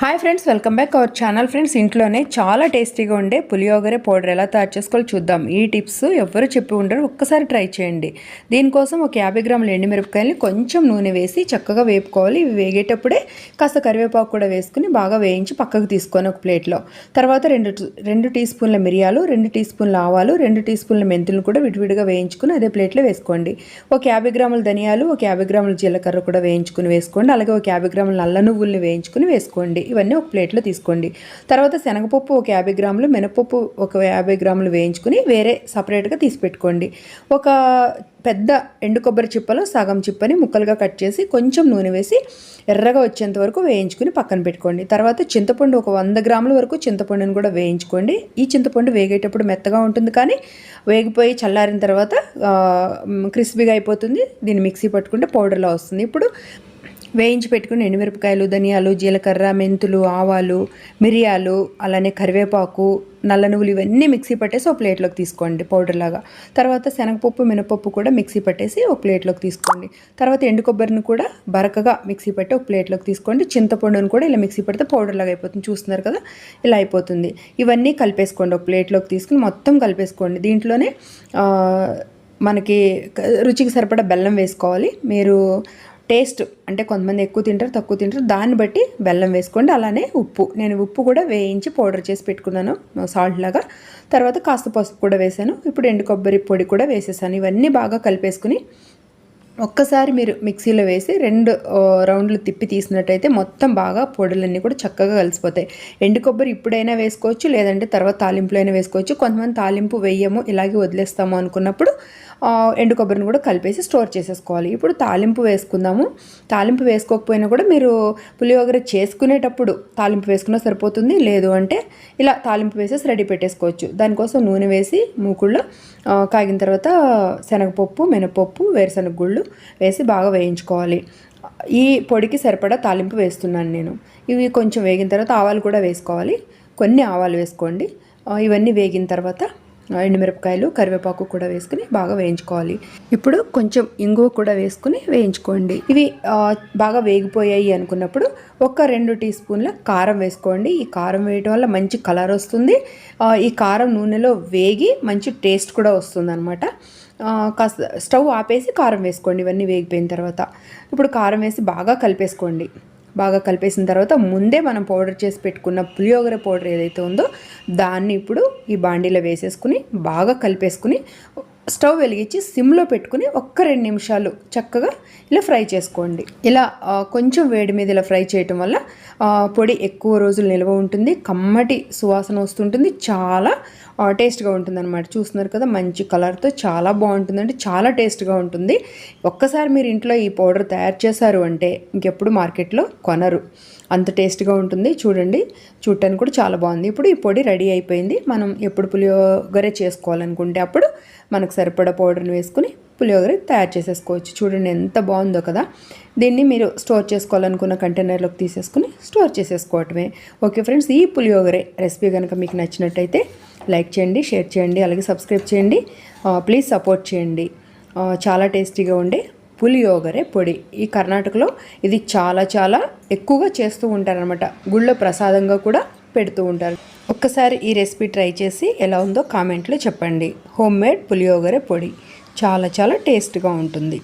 Hi friends welcome back our channel friends ఇంట్లోనే చాలా టేస్టీగా ఉండే పులియోగరే పౌడర్ ఎలా తయారు చేసుకోవాలో చూద్దాం. ఈ టిప్స్ ఎవరు చెప్పి ఉండరు. ఒక్కసారి ట్రై చేయండి. దీనికోసం ఒక యాభై గ్రాముల ఎండుమిరపకాయలని కొంచెం నూనె వేసి చక్కగా వేపుకోవాలి. ఇవి వేగేటప్పుడే కాస్త కరివేపాకు కూడా వేసుకుని బాగా వేయించి పక్కకు తీసుకొని ఒక ప్లేట్లో. తర్వాత రెండు రెండు టీ స్పూన్ల మిరియాలు రెండు టీ స్పూన్ల ఆవాలు రెండు టీ స్పూన్ల మెంతులు కూడా విడివిడిగా వేయించుకుని అదే ప్లేట్లో వేసుకోండి. ఒక యాభై గ్రాముల ధనియాలు ఒక యాభై గ్రాముల జీలకర్ర కూడా వేయించుకుని వేసుకోండి. అలాగే ఒక యాభై గ్రాముల నల్ల నువ్వుల్ని వేయించుకుని వేసుకోండి. ఇవన్నీ ఒక ప్లేట్లో తీసుకోండి. తర్వాత శనగపప్పు ఒక యాభై గ్రాములు మినపప్పు ఒక యాభై గ్రాములు వేయించుకుని వేరే సపరేట్గా తీసి పెట్టుకోండి. ఒక పెద్ద ఎండు కొబ్బరి చిప్పలో సగం చిప్పని ముక్కలుగా కట్ చేసి కొంచెం నూనె వేసి ఎర్రగా వచ్చేంత వరకు వేయించుకుని పక్కన పెట్టుకోండి. తర్వాత చింతపండు ఒక వంద గ్రాముల వరకు చింతపండుని కూడా వేయించుకోండి. ఈ చింతపండు వేగేటప్పుడు మెత్తగా ఉంటుంది కానీ వేగిపోయి చల్లారిన తర్వాత క్రిస్పీగా అయిపోతుంది. దీన్ని మిక్సీ పట్టుకుంటే పౌడర్లా వస్తుంది. ఇప్పుడు వేయించి పెట్టుకుని ఎండుమిరపకాయలు ధనియాలు జీలకర్ర మెంతులు ఆవాలు మిరియాలు అలానే కరివేపాకు నల్ల నువ్వులు ఇవన్నీ మిక్సీ పట్టేసి ఒక ప్లేట్లోకి తీసుకోండి పౌడర్ లాగా. తర్వాత శనగపప్పు మినపప్పు కూడా మిక్సీ పట్టేసి ఒక ప్లేట్లోకి తీసుకోండి. తర్వాత ఎండు కొబ్బరిని కూడా బరకగా మిక్సీ పట్టి ఒక ప్లేట్లోకి తీసుకోండి. చింతపండుని కూడా ఇలా మిక్సీ పడితే పౌడర్ లాగా అయిపోతుంది. చూస్తున్నారు కదా ఇలా అయిపోతుంది. ఇవన్నీ కలిపేసుకోండి. ఒక ప్లేట్లోకి తీసుకుని మొత్తం కలిపేసుకోండి. దీంట్లోనే మనకి రుచికి సరిపడా బెల్లం వేసుకోవాలి. మీరు టేస్ట్ అంటే కొంతమంది ఎక్కువ తింటారు తక్కువ తింటారు. దాన్ని బట్టి బెల్లం వేసుకోండి. అలానే ఉప్పు. నేను ఉప్పు కూడా వేయించి పౌడర్ చేసి పెట్టుకున్నాను సాల్ట్ లాగా. తర్వాత కాస్త పసుపు కూడా వేసాను. ఇప్పుడు ఎండు కొబ్బరి పొడి కూడా వేసేసాను. ఇవన్నీ బాగా కలిపేసుకుని ఒక్కసారి మీరు మిక్సీలో వేసి రెండు రౌండ్లు తిప్పి తీసినట్టయితే మొత్తం బాగా పొడులన్నీ కూడా చక్కగా కలిసిపోతాయి. ఎండు కొబ్బరి ఇప్పుడైనా వేసుకోవచ్చు లేదంటే తర్వాత తాలింపులో అయినా వేసుకోవచ్చు. కొంతమంది తాలింపు వేయము ఇలాగే వదిలేస్తాము అనుకున్నప్పుడు ఎండు కొబ్బరిని కూడా కలిపేసి స్టోర్ చేసేసుకోవాలి. ఇప్పుడు తాలింపు వేసుకుందాము. తాలింపు వేసుకోకపోయినా కూడా మీరు పులిహోగర చేసుకునేటప్పుడు తాలింపు వేసుకున్నా సరిపోతుంది లేదు అంటే ఇలా తాలింపు వేసేసి రెడీ పెట్టేసుకోవచ్చు. దానికోసం నూనె వేసి మూకుళ్ళో కాగిన తర్వాత శనగపప్పు మినపప్పు వేరుశనగ గుళ్ళు వేసి బాగా వేయించుకోవాలి. ఈ పొడికి సరిపడా తాలింపు వేస్తున్నాను నేను. ఇవి కొంచెం వేగిన తర్వాత ఆవాలు కూడా వేసుకోవాలి. కొన్ని ఆవాలు వేసుకోండి. ఇవన్నీ వేగిన తర్వాత ఎండుమిరపకాయలు కరివేపాకు కూడా వేసుకుని బాగా వేయించుకోవాలి. ఇప్పుడు కొంచెం ఇంగువ కూడా వేసుకుని వేయించుకోండి. ఇవి బాగా వేగిపోయాయి అనుకున్నప్పుడు ఒక రెండు టీ స్పూన్ల కారం వేసుకోండి. ఈ కారం వేయటం వల్ల మంచి కలర్ వస్తుంది. ఈ కారం నూనెలో వేగి మంచి టేస్ట్ కూడా వస్తుంది అనమాట కాస్త స్టవ్ ఆపేసి కారం వేసుకోండి ఇవన్నీ వేగిపోయిన తర్వాత. ఇప్పుడు కారం వేసి బాగా కలిపేసుకోండి. బాగా కలిపేసిన తర్వాత ముందే మనం పౌడర్ చేసి పెట్టుకున్న పులియోగర పౌడర్ ఏదైతే ఉందో దాన్ని ఇప్పుడు ఈ బాండీలో వేసేసుకుని బాగా కలిపేసుకుని స్టవ్ వెలిగించి సిమ్లో పెట్టుకుని ఒక్క రెండు నిమిషాలు చక్కగా ఇలా ఫ్రై చేసుకోండి. ఇలా కొంచెం వేడి మీద ఇలా ఫ్రై చేయటం వల్ల పొడి ఎక్కువ రోజులు నిల్వ ఉంటుంది కమ్మటి సువాసన వస్తుంటుంది చాలా టేస్ట్గా ఉంటుందన్నమాట. చూస్తున్నారు కదా మంచి కలర్తో చాలా బాగుంటుందండి చాలా టేస్ట్గా ఉంటుంది. ఒక్కసారి మీరు ఇంట్లో ఈ పౌడర్ తయారు చేశారు అంటే ఇంకెప్పుడు మార్కెట్లో కొనరు. అంత టేస్ట్గా ఉంటుంది. చూడండి. చూడటానికి కూడా చాలా బాగుంది. ఇప్పుడు ఈ పొడి రెడీ అయిపోయింది. మనం ఎప్పుడు పులియోగరే చేసుకోవాలనుకుంటే అప్పుడు మనకు సరిపడా పౌడర్ని వేసుకుని పులియోగర తయారు చేసేసుకోవచ్చు. చూడండి ఎంత బాగుందో కదా. దీన్ని మీరు స్టోర్ చేసుకోవాలనుకున్న కంటైనర్లోకి తీసేసుకుని స్టోర్ చేసేసుకోవటమే. ఓకే ఫ్రెండ్స్ ఈ పులియోగరే రెసిపీ కనుక మీకు నచ్చినట్టయితే లైక్ చేయండి షేర్ చేయండి అలాగే సబ్స్క్రైబ్ చేయండి. ప్లీజ్ సపోర్ట్ చేయండి. చాలా టేస్టీగా ఉండే పులియోగరే పొడి. ఈ కర్ణాటకలో ఇది చాలా చాలా ఎక్కువగా చేస్తూ ఉంటారనమాట గుళ్ళో ప్రసాదంగా కూడా పెడుతూ ఉంటారు. ఒక్కసారి ఈ రెసిపీ ట్రై చేసి ఎలా ఉందో కామెంట్లో చెప్పండి. హోమ్ మేడ్ పులియోగరే పొడి. చాలా చాలా టేస్ట్గా ఉంటుంది.